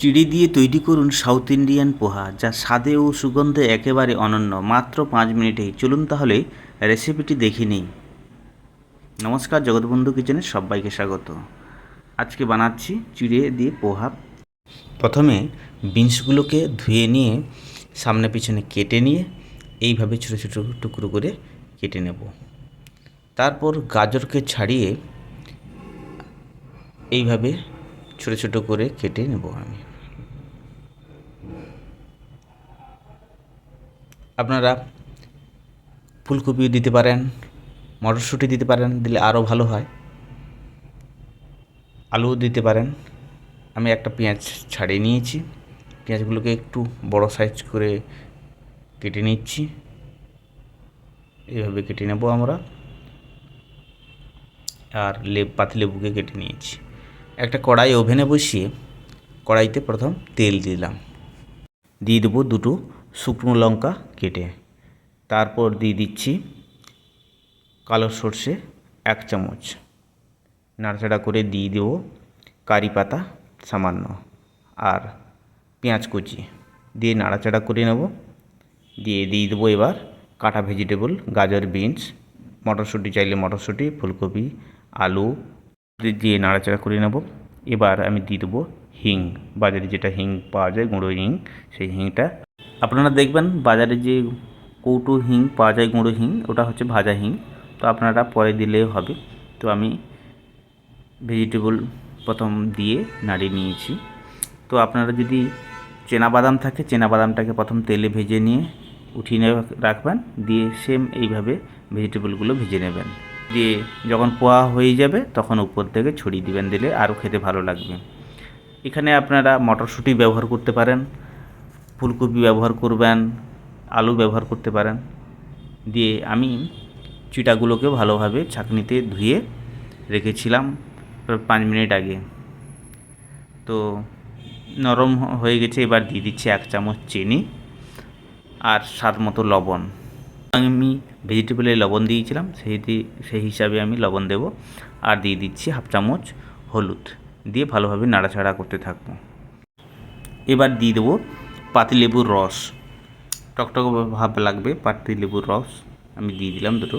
চিড়ি দিয়ে তৈরি করুন সাউথ ইন্ডিয়ান পোহা, যা স্বাদে ও সুগন্ধে একেবারে অনন্য। মাত্র পাঁচ মিনিটেই চলুন তাহলে রেসিপিটি দেখে নিই। নমস্কার, জগৎবন্ধু কিচেনে সবাইকে স্বাগত। আজকে বানাচ্ছি চিড়ে দিয়ে পোহা। প্রথমে বিনসগুলোকে ধুয়ে নিয়ে, সামনে পিছনে কেটে নিয়ে, এইভাবে ছোটো ছোটো টুকরো করে কেটে নেব। তারপর গাজরকে ছাড়িয়ে, এইভাবে ছোটো ছোটো করে কেটে নেব আমি। আপনারা ফুলকপিও দিতে পারেন, মটরশুঁটি দিতে পারেন, দিলে আরও ভালো হয়। আলুও দিতে পারেন। আমি একটা পেঁয়াজ ছাড়িয়ে নিয়েছি। পেঁয়াজগুলোকে একটু বড় সাইজ করে কেটে নিচ্ছি। এইভাবে কেটে নেব আমরা। আর লেব পাতিলেবুকে কেটে নিয়েছি। একটা কড়াই ওভেনে বসিয়ে কড়াইতে প্রথম তেল দিলাম। দিয়ে দেবো দুটো শুকনো লঙ্কা কেটে। তারপর দিয়ে দিচ্ছি কালো সর্ষে এক চামচ। নাড়াচাড়া করে দিয়ে দেবো কারি পাতা সামান্য আর পেঁয়াজ কুচি। দিয়ে নাড়াচাড়া করে নেব। দিয়ে দিয়ে দেবো এবার কাটা ভেজিটেবল গাজর বিনস মটরশুঁটি, চাইলে মটরশুঁটি, ফুলকপি, আলু দিয়ে নাড়াচাড়া করে নেব। এবার আমি দিয়ে দেবো হিং। বাজারে যেটা হিং পাওয়া যায়, গুঁড়ো হিং, সেই হিংটা। আপনারা দেখবেন বাজারে যে কৌটো হিং পাওয়া যায়, গুঁড়ো হিং, ওটা হচ্ছে ভাজা হিং। তো আপনারা পরে দিলেও হবে। তো আমি ভেজিটেবল প্রথম দিয়ে নাড়িয়ে নিয়েছি। তো আপনারা যদি বাদাম থাকে বাদামটাকে প্রথম তেলে ভেজে নিয়ে উঠিয়ে রাখবেন। দিয়ে সেম এইভাবে ভেজিটেবলগুলো ভেজে নেবেন। দিয়ে যখন পোয়া হয়ে যাবে, তখন উপর থেকে ছড়িয়ে দিবেন, দিলে আরও খেতে ভালো লাগবে। এখানে আপনারা মটরশুঁটি ব্যবহার করতে পারেন, ফুলকপি ব্যবহার করবেন, আলু ব্যবহার করতে পারেন। দিয়ে আমি চিটাগুলোকে ভালোভাবে ছাঁকনিতে ধুয়ে রেখেছিলাম পাঁচ মিনিট আগে। তো নরম হয়ে গেছে, এবার দিয়ে দিচ্ছি এক চামচ চিনি আর স্বাদ মতো লবণ। আমি ভেজিটেবলে লবণ দিয়েছিলাম সেই সেই হিসাবে আমি লবণ দেব। আর দিয়ে দিচ্ছি হাফ চামচ হলুদ, দিয়ে ভালোভাবে নাড়াচাড়া করতে থাকব। এবার দিয়ে দেবো পাতিলেবুর রস। টকটক ভাব লাগবে পাতিলেবুর রস। আমি দিয়ে দিলাম দুটো।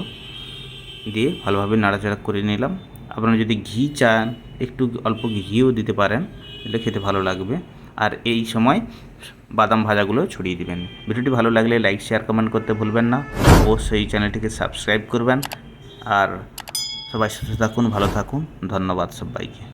দিয়ে ভালোভাবে নাড়াচাড়া করে নিলাম। আপনারা যদি ঘি চান, একটু অল্প ঘিও দিতে পারেন, এটা খেতে ভালো লাগবে। আর এই সময় বাদাম ভাজাগুলো ছড়িয়ে দিবেন। ভিডিওটি ভালো লাগলে লাইক শেয়ার কমেন্ট করতে ভুলবেন না। অবশ্যই চ্যানেলটিকে সাবস্ক্রাইব করবেন। আর সবাই সুস্থ থাকুন, ভালো থাকুন। ধন্যবাদ সবাইকে।